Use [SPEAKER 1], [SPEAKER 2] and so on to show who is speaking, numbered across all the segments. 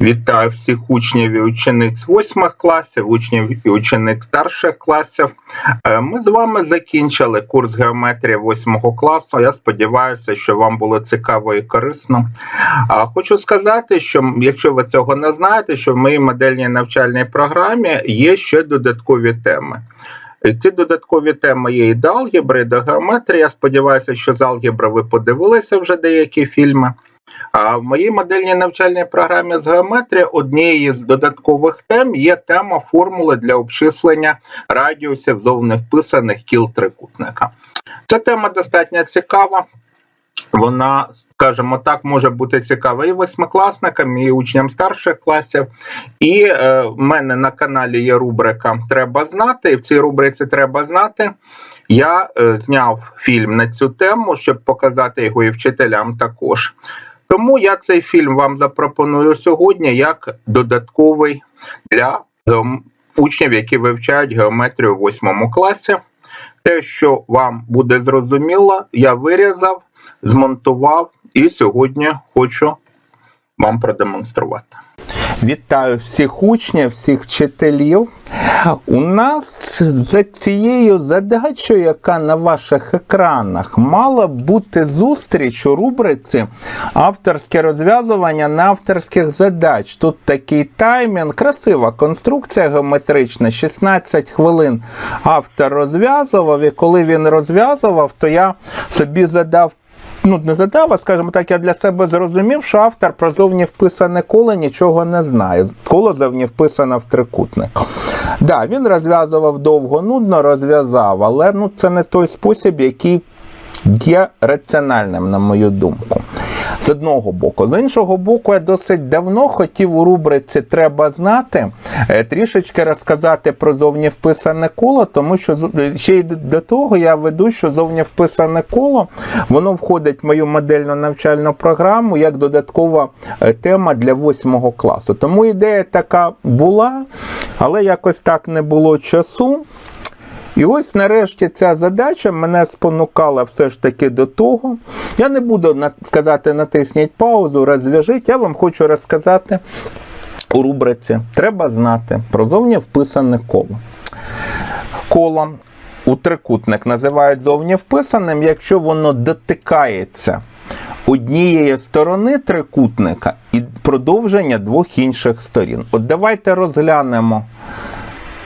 [SPEAKER 1] Вітаю всіх учнів і учениць восьмих класів, учнів і учениць старших класів. Е, Ми з вами закінчили курс геометрії восьмого класу. Я сподіваюся, що вам було цікаво і корисно. Хочу сказати, що якщо ви цього не знаєте, що в моїй модельній навчальній програмі є ще додаткові теми. І Ці додаткові теми є і до алгебри, і до геометрії. Я сподіваюся, що з алгебри ви подивилися вже деякі фільми. А в моїй модельній навчальній програмі з геометрії однією з додаткових тем є тема формули для обчислення радіусів зовневписаних кіл трикутника. Ця тема достатньо цікава. Вона, скажімо так, може бути цікава і восьмикласникам, і учням старших класів. І е, в мене на каналі є рубрика Треба знати. І в цій рубриці Треба знати. Я е, зняв фільм на цю тему, щоб показати його і вчителям також. Тому я цей фільм вам запропоную сьогодні як додатковий для учнів, які вивчають геометрію в 8 класі. Те, що вам буде зрозуміло, я вирізав, змонтував і сьогодні хочу вам продемонструвати. Вітаю всіх учнів, всіх вчителів. У нас за цією задачею, яка на ваших екранах, мала бути зустріч у рубриці авторське розв'язування на авторських задач. Тут такий таймінг, красива конструкція геометрична, 16 хвилин автор розв'язував, і коли він розв'язував, то я собі задав ну, не задав, а скажімо так, я для себе зрозумів, що автор про зовні вписане коло нічого не знає. Коло зовні вписано в трикутник. Да, він розв'язував довго, нудно розв'язав, але ну, це не той спосіб, який є раціональним, на мою думку. З одного боку. З іншого боку, я досить давно хотів у рубриці Треба знати е, трішечки розказати про зовні вписане коло, тому що ще й до того я веду, що зовні вписане коло воно входить в мою модельну навчальну програму як додаткова е, тема для восьмого класу. Тому ідея така була, але якось так не було часу. І ось нарешті ця задача мене спонукала все ж таки до того. Я не буду сказати натисніть паузу, розв'яжіть. Я вам хочу розказати у рубриці Треба знати про зовні вписане коло. Коло у трикутник називають зовні вписаним, якщо воно дотикається однієї сторони трикутника і продовження двох інших сторін. От давайте розглянемо.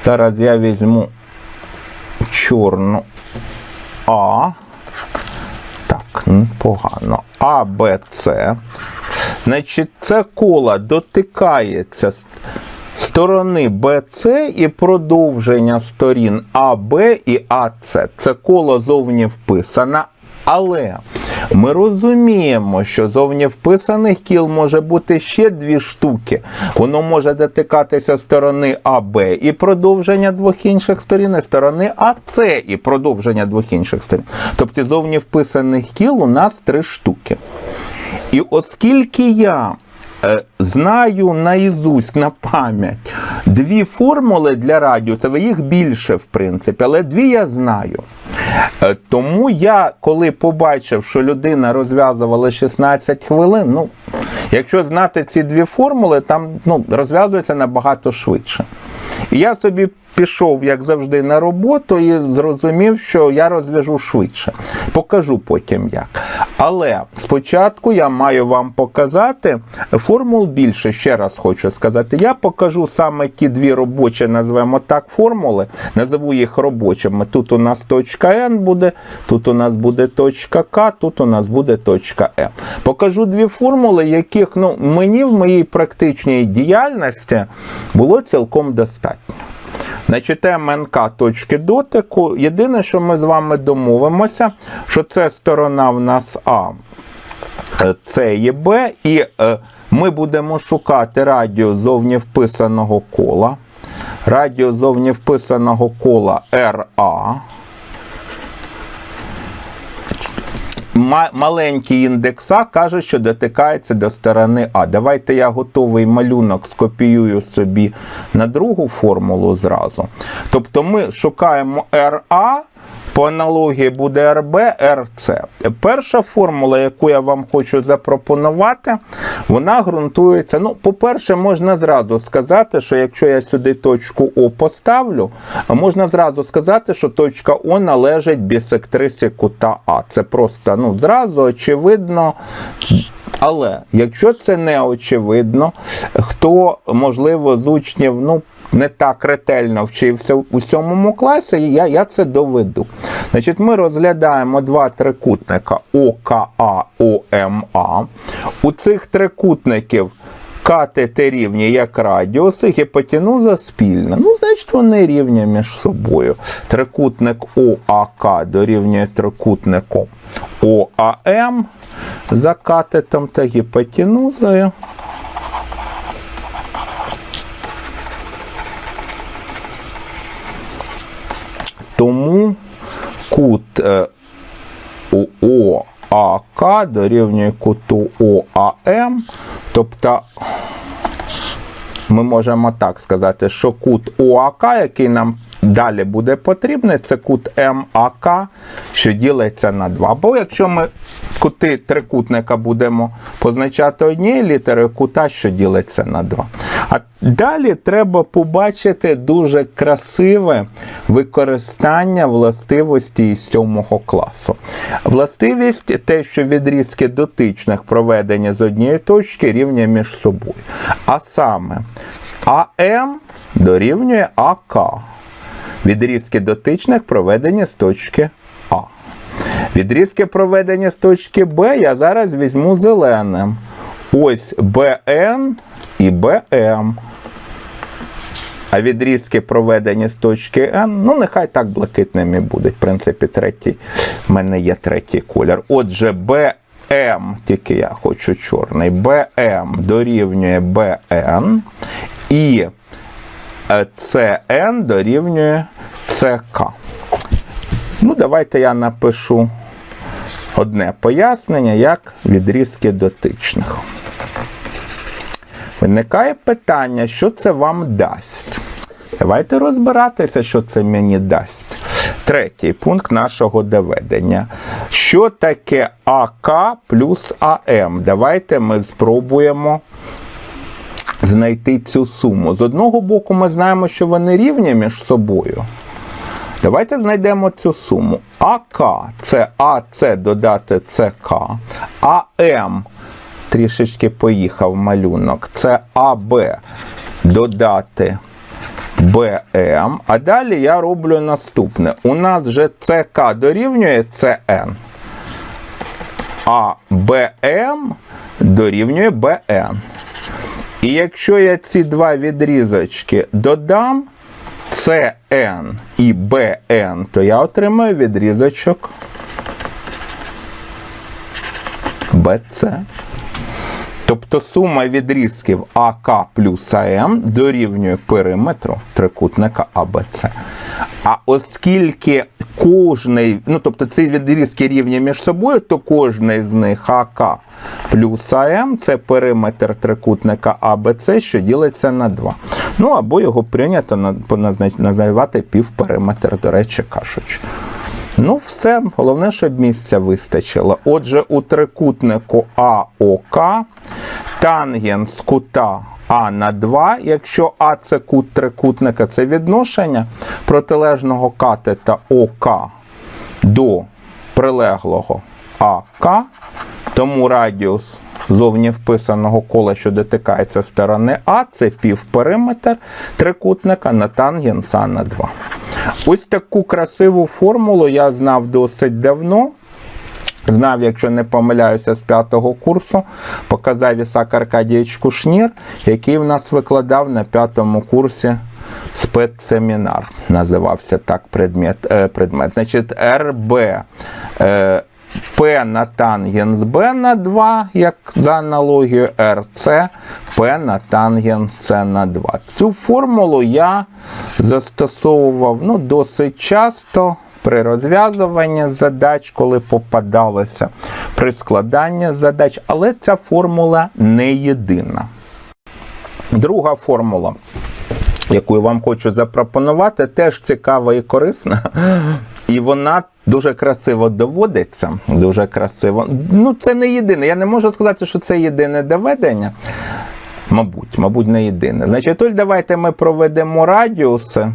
[SPEAKER 1] Зараз я візьму чорну А. Так, погано. А, Б, С. Значить, це коло дотикається сторони БЦ і продовження сторін АБ і АЦ. Це коло зовні вписане. Але ми розуміємо, що зовні вписаних кіл може бути ще дві штуки. Воно може дотикатися сторони АБ і продовження двох інших сторін, і сторони АС і продовження двох інших сторін. Тобто зовні вписаних кіл у нас три штуки. І оскільки я знаю наізусть на пам'ять дві формули для радіуса, їх більше, в принципі, але дві я знаю. Е, Тому я, коли побачив, що людина розв'язувала 16 хвилин, ну, якщо знати ці дві формули, там ну, розв'язується набагато швидше. І я собі пішов, як завжди, на роботу і зрозумів, що я розв'яжу швидше. Покажу потім як. Але спочатку я маю вам показати формул більше, ще раз хочу сказати. Я покажу саме ті дві робочі, назвемо так, формули, назову їх робочими. Тут у нас точка N буде, тут у нас буде точка К, тут у нас буде точка М. Покажу дві формули, яких ну, мені в моїй практичній діяльності було цілком достатньо. Значить, МНК точки дотику. Єдине, що ми з вами домовимося, що це сторона в нас А, це є Б, і е, ми будемо шукати радіус зовні вписаного кола. Радіус зовні вписаного кола РА. Маленький індекс А каже, що дотикається до сторони А. Давайте я готовий малюнок скопіюю собі на другу формулу зразу. Тобто ми шукаємо РА по аналогії буде РБ, РЦ. Перша формула, яку я вам хочу запропонувати, вона ґрунтується. Ну, по-перше, можна зразу сказати, що якщо я сюди точку О поставлю, можна зразу сказати, що точка О належить бісектрисі кута А. Це просто ну, зразу очевидно. Але якщо це не очевидно, хто, можливо, з учнів ну, не так ретельно вчився у сьомому класі, я, я це доведу. Значить, ми розглядаємо два трикутника ОКА, ОМА. У цих трикутників катети рівні як радіуси, гіпотенуза спільна. Ну, значить, вони рівні між собою. Трикутник ОАК дорівнює трикутнику ОАМ за катетом та гіпотенузою. Тому кут е, ОАК дорівнює куту ОАМ, тобто ми можемо так сказати, що кут ОАК, який нам далі буде потрібний, це кут МАК, що ділиться на 2. Бо якщо ми кути трикутника будемо позначати однією літерою кута, що ділиться на 2. А далі треба побачити дуже красиве використання властивості із 7 класу. Властивість те, що відрізки дотичних проведення з однієї точки рівня між собою. А саме АМ дорівнює АК. Відрізки дотичних проведені з точки А. Відрізки проведення з точки Б я зараз візьму зеленим. Ось БН і БМ. А відрізки проведені з точки N, ну нехай так блакитними будуть. В принципі, третій, в мене є третій колір. Отже, БМ, тільки я хочу чорний, БМ дорівнює БН і CN дорівнює ЦК. Ну, давайте я напишу одне пояснення, як відрізки дотичних. Виникає питання, що це вам дасть. Давайте розбиратися, що це мені дасть. Третій пункт нашого доведення. Що таке АК плюс АМ? Давайте ми спробуємо знайти цю суму. З одного боку, ми знаємо, що вони рівні між собою. Давайте знайдемо цю суму. АК це АЦ додати ЦК, АМ трішечки поїхав малюнок. Це АБ додати БМ. А далі я роблю наступне. У нас же ЦК дорівнює ЦН, а БМ дорівнює БН. І якщо я ці два відрізочки додам CN і BN, то я отримаю відрізочок BC. Тобто сума відрізків АК плюс АМ дорівнює периметру трикутника АБЦ. А оскільки кожний, ну тобто ці відрізки рівні між собою, то кожний з них АК плюс АМ це периметр трикутника АБЦ, що ділиться на 2. Ну або його прийнято називати півпериметр, до речі, кажучи. Ну, все, головне, щоб місця вистачило. Отже, у трикутнику АОК тангенс кута А на 2, якщо А це кут трикутника, це відношення протилежного катета ОК до прилеглого АК, тому радіус зовні вписаного кола, що дотикається сторони А, це півпериметр трикутника на тангенс А на 2. Ось таку красиву формулу я знав досить давно. Знав, якщо не помиляюся, з п'ятого курсу, показав Ісак Аркадійович Кушнір, який в нас викладав на п'ятому курсі спецсемінар. Називався так предмет. Е, предмет. Значить, РБ П на тангенс Б на 2, як за аналогією РЦ, П на тангенс С на 2. Цю формулу я застосовував ну, досить часто при розв'язуванні задач, коли попадалося, при складанні задач, але ця формула не єдина. Друга формула. Яку я вам хочу запропонувати, теж цікава і корисна.
[SPEAKER 2] І вона дуже красиво доводиться. Дуже красиво. Ну, це не єдине. Я не можу сказати, що це єдине доведення. Мабуть, мабуть, не єдине. Значить, ось давайте ми проведемо радіуси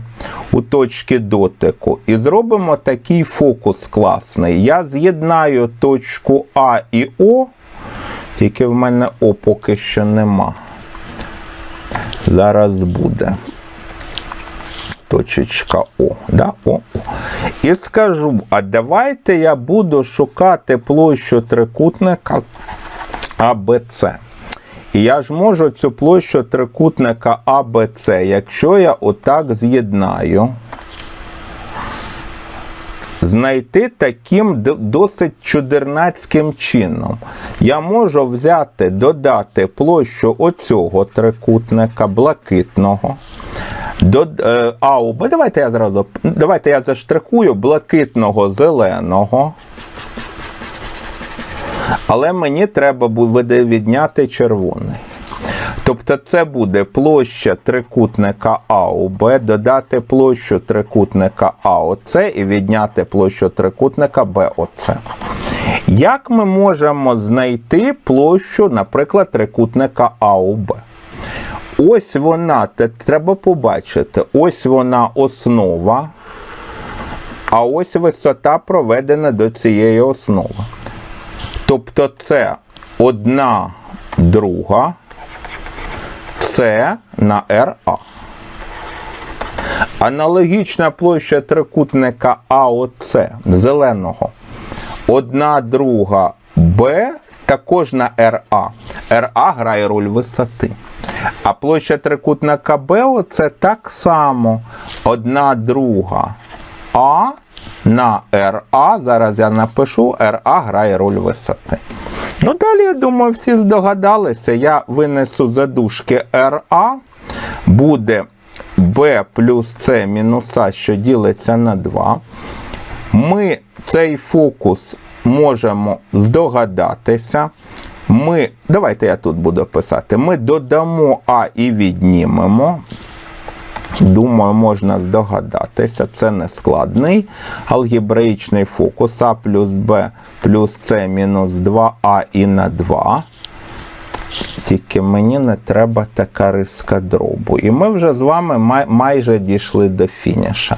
[SPEAKER 2] у точки дотику і зробимо такий фокус класний. Я з'єднаю точку А і О, тільки в мене О поки що нема. Зараз буде. Точечка О. Да? О, О. І скажу, а давайте я буду шукати площу трикутника АБЦ. І я ж можу цю площу трикутника АБЦ, якщо я отак з'єднаю, знайти таким досить чудернацьким чином. Я можу взяти, додати площу оцього трикутника блакитного. До е, АУБ, давайте я зразу, давайте я заштрихую блакитного зеленого. Але мені треба буде відняти червоний. Тобто це буде площа трикутника АОБ, додати площу трикутника АОЦ і відняти площу трикутника БОЦ. Як ми можемо знайти площу, наприклад, трикутника АОБ? Ось вона, треба побачити, ось вона основа, а ось висота проведена до цієї основи. Тобто це одна друга С на РА. Аналогічна площа трикутника АОЦ зеленого. Одна друга Б також на РА. РА грає роль висоти. А площа трикутника БО це так само. Одна друга А на РА. Зараз я напишу, РА грає роль висоти. Ну, далі, я думаю, всі здогадалися. Я винесу задушки РА. Буде Б плюс С мінус А, що ділиться на 2. Ми цей фокус можемо здогадатися. Ми, давайте я тут буду писати. Ми додамо А і віднімемо. Думаю, можна здогадатися, це не складний алгебраїчний фокус А плюс Б плюс С мінус 2А і на 2. Тільки мені не треба така риска дробу. І ми вже з вами май- майже дійшли до фініша.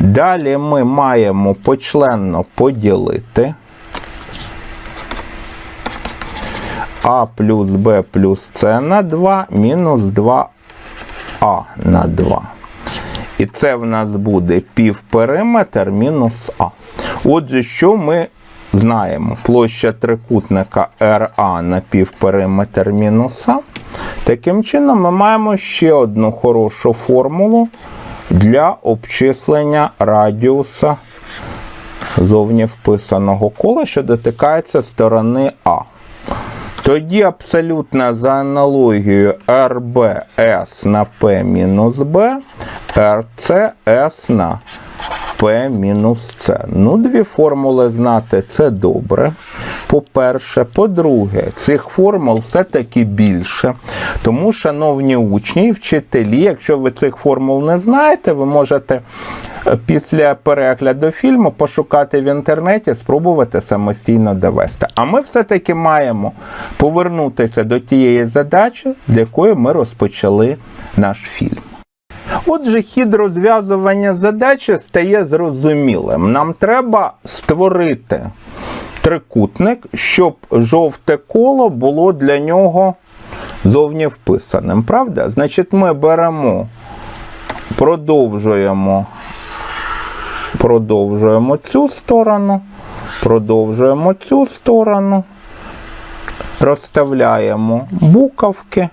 [SPEAKER 2] Далі ми маємо почленно поділити. А плюс Б плюс С на 2 мінус 2А на 2. І це в нас буде півпериметр мінус А. Отже, що ми знаємо? Площа трикутника РА на півпериметр мінус А. Таким чином, ми маємо ще одну хорошу формулу для обчислення радіуса зовні вписаного кола, що дотикається сторони А. Тоді абсолютно за аналогією РБС на P мінус Б, РЦС на P мінус С. Ну, дві формули знати це добре. По-перше, по-друге, цих формул все-таки більше. Тому, шановні учні і вчителі, якщо ви цих формул не знаєте, ви можете е, після перегляду фільму пошукати в інтернеті, спробувати самостійно довести. А ми все-таки маємо повернутися до тієї задачі, з якої ми розпочали наш фільм. Отже, хід розв'язування задачі стає зрозумілим. Нам треба створити трикутник, щоб жовте коло було для нього зовні вписаним. Правда? Значить, ми беремо, продовжуємо, продовжуємо цю сторону, продовжуємо цю сторону, розставляємо буковки.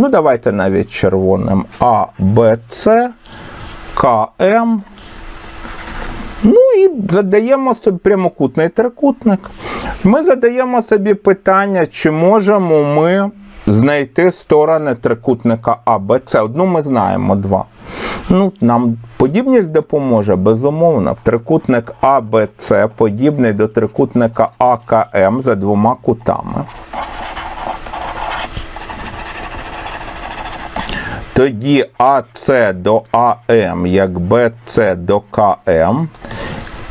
[SPEAKER 2] Ну, давайте навіть червоним. А, Б, С, К, М. Ну і задаємо собі прямокутний трикутник. Ми задаємо собі питання, чи можемо ми знайти сторони трикутника А, Б, С. Одну ми знаємо, два. Ну, нам подібність допоможе, безумовно. Трикутник А, Б, С подібний до трикутника АКМ за двома кутами. Тоді АС до АМ як БС до КМ.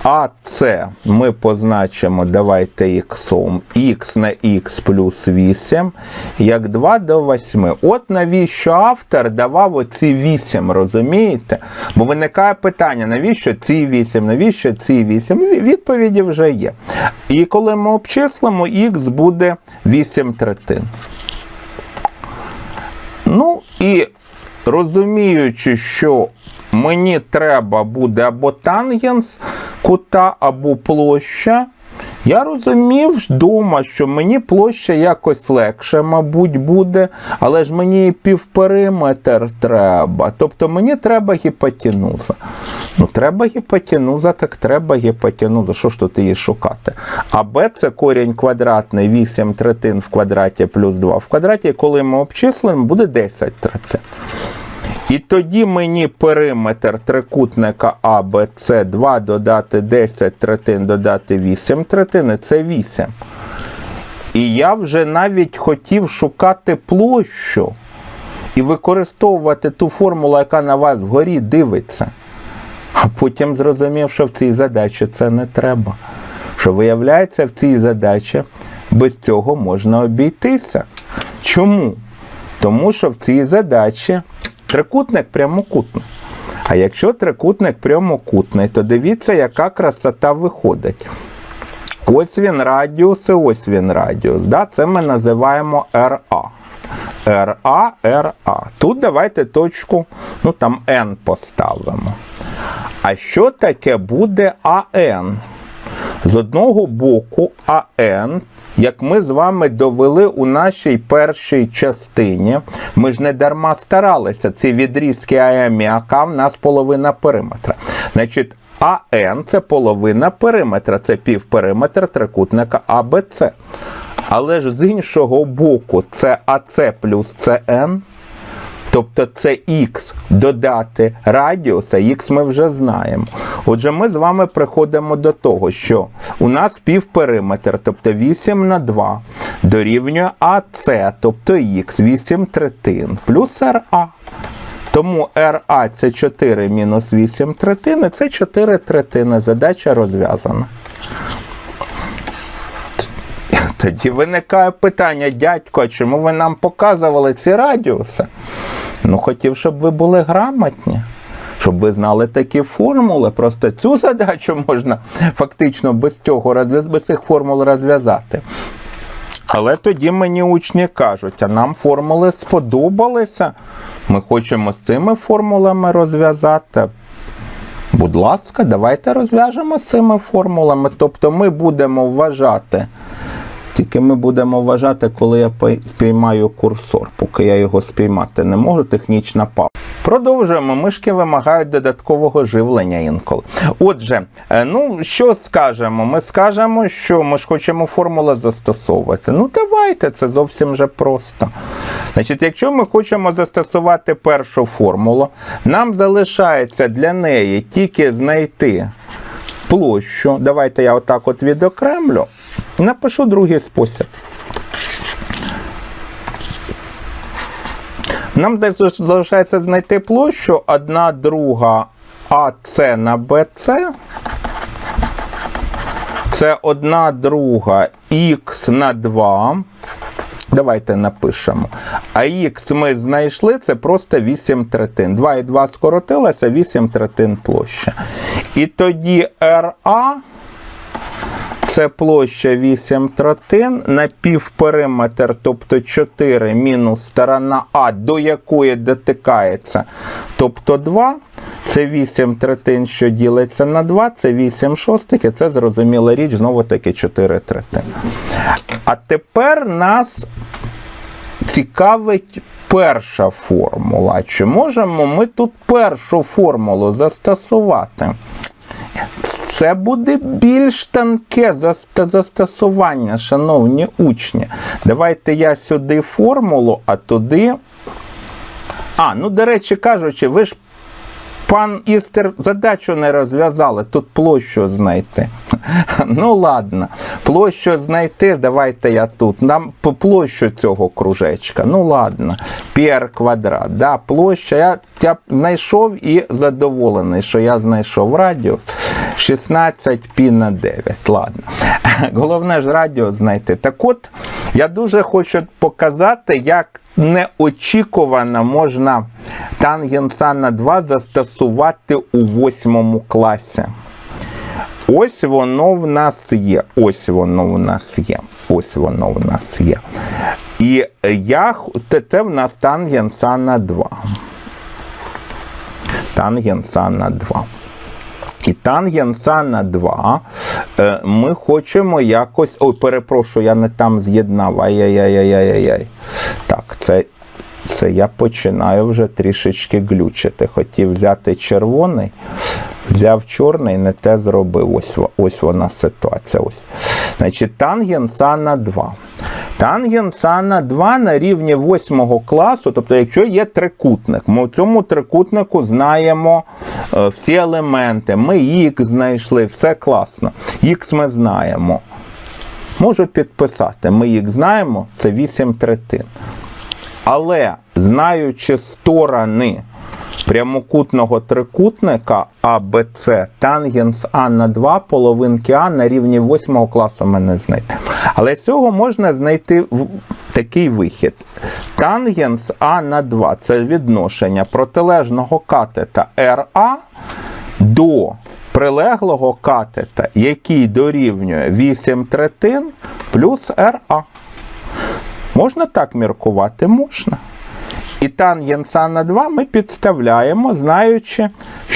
[SPEAKER 2] А це ми позначимо, давайте іксом, х на х плюс 8, як 2 до 8. От навіщо автор давав оці 8, розумієте? Bо виникає питання, навіщо ці 8, навіщо ці 8? Відповіді вже є. І коли ми обчислимо, х буде 8 третин. Ну і розуміючи, що мені треба буде або тангенс кута, або площа, я розумів вдома, що мені площа якось легше, мабуть, буде, але ж мені півпериметр треба. Тобто мені треба гіпотенуза. Ну, треба гіпотенуза, так треба гіпотенуза. Що ж тут її шукати? А b це корінь квадратний 8 третин в квадраті плюс 2 в квадраті, коли ми обчислимо, буде 10 третин. І тоді мені периметр трикутника АБЦ 2 додати 10 третин, додати 8 третин, це 8. І я вже навіть хотів шукати площу і використовувати ту формулу, яка на вас вгорі дивиться. А потім зрозумів, що в цій задачі це не треба. Що виявляється, в цій задачі без цього можна обійтися. Чому? Тому що в цій задачі трикутник прямокутний. А якщо трикутник прямокутний, то дивіться, яка красота виходить. Ось він радіус і ось він радіус. Да? Це ми називаємо RA. RA, RA. Тут давайте точку, ну там N поставимо. А що таке буде АН? З одного боку, АН, як ми з вами довели у нашій першій частині, ми ж не дарма старалися, ці відрізки АМ і АК в нас половина периметра. Значить, АН це половина периметра, це півпериметр трикутника АБЦ. Але ж з іншого боку, це АЦ плюс ЦН. Тобто це х додати радіус, а х ми вже знаємо. Отже, ми з вами приходимо до того, що у нас півпериметр, тобто 8 на 2, дорівнює АЦ, тобто х, 8 третин, плюс РА. Тому РА це 4 мінус 8 третини, це 4 третини. Задача розв'язана. Тоді виникає питання, дядько, чому ви нам показували ці радіуси? Ну, хотів, щоб ви були грамотні, щоб ви знали такі формули. Просто цю задачу можна фактично без цього без цих формул розв'язати. Але тоді мені учні кажуть, а нам формули сподобалися. Ми хочемо з цими формулами розв'язати. Будь ласка, давайте розв'яжемо з цими формулами. Тобто ми будемо вважати. Тільки ми будемо вважати, коли я спіймаю курсор, поки я його спіймати не можу, технічна пауза. Продовжуємо. Мишки вимагають додаткового живлення інколи. Отже, е, ну що скажемо? Ми скажемо, що ми ж хочемо формули застосовувати. Ну давайте, це зовсім же просто. Значить, якщо ми хочемо застосувати першу формулу, нам залишається для неї тільки знайти площу. Давайте я отак от відокремлю. Напишу другий спосіб. Нам десь залишається знайти площу 1 друга АС на БЦ. Це 1 друга х на 2. Давайте напишемо. А х ми знайшли, це просто 8 третин. 2 і 2 скоротилося, 8 третин площа. І тоді РА це площа 8 третин на півпериметр, тобто 4 мінус сторона А, до якої дотикається, тобто 2. Це 8 третин, що ділиться на 2, це 8 шостих, і це зрозуміла річ, знову таки 4 третини. А тепер нас цікавить перша формула. Чи можемо ми тут першу формулу застосувати? Це буде більш тонке застосування, шановні учні. Давайте я сюди формулу, а туди. А, ну, до речі кажучи, ви ж пан Істер задачу не розв'язали, тут площу знайти. Ну ладно, площу знайти, давайте я тут. Нам площу цього кружечка. Ну ладно, пір квадрат. Да, площа. Я, я знайшов і задоволений, що я знайшов радіус. 16 пі на 9. Ладно. Головне ж радіо знайти. Так от, я дуже хочу показати, як неочікувано можна тангенса 2 застосувати у 8 класі. Ось воно в нас є. Ось воно в нас є. Ось воно в нас є. І я, це в нас тангенса на 2. Тангенса на 2. І тангенса на 2 е, ми хочемо якось. Ой, перепрошую, я не там з'єднав. Ай-яй-яй-яй-яй-яй. Так, це, це я починаю вже трішечки глючити. Хотів взяти червоний, взяв чорний, не те зробив. Ось, ось вона ситуація. Ось. Значить, тангенса на 2. Тангенса на 2 на рівні 8 класу, тобто, якщо є трикутник, ми в цьому трикутнику знаємо е, всі елементи. Ми їх знайшли, все класно. Х ми знаємо. Можу підписати, ми їх знаємо, це 8 третин. Але знаючи сторони прямокутного трикутника АБЦ, тангенс А на 2, половинки А на рівні 8 класу ми не знайдемо. Але з цього можна знайти такий вихід. Тангенс А на 2 це відношення протилежного катета РА до прилеглого катета, який дорівнює 8 третин плюс РА. Можна так міркувати? Можна. І тангенса на 2 ми підставляємо, знаючи,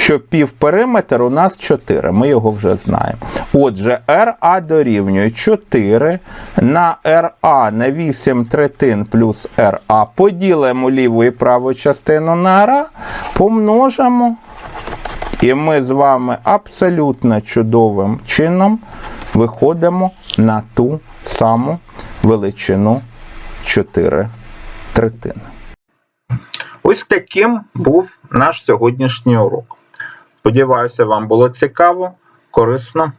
[SPEAKER 2] що півпериметр у нас 4. Ми його вже знаємо. Отже, RA дорівнює 4 на RA на 8 третин плюс RA. Поділимо ліву і праву частину на RA, помножимо. І ми з вами абсолютно чудовим чином виходимо на ту саму величину 4 третини.
[SPEAKER 1] Ось таким був наш сьогоднішній урок. Сподіваюся, вам було цікаво, корисно.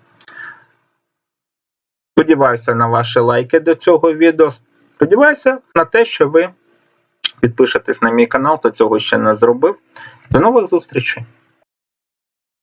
[SPEAKER 1] Сподіваюся на ваші лайки до цього відео. Сподіваюся на те, що ви підпишетесь на мій канал, хто цього ще не зробив. До нових зустрічей!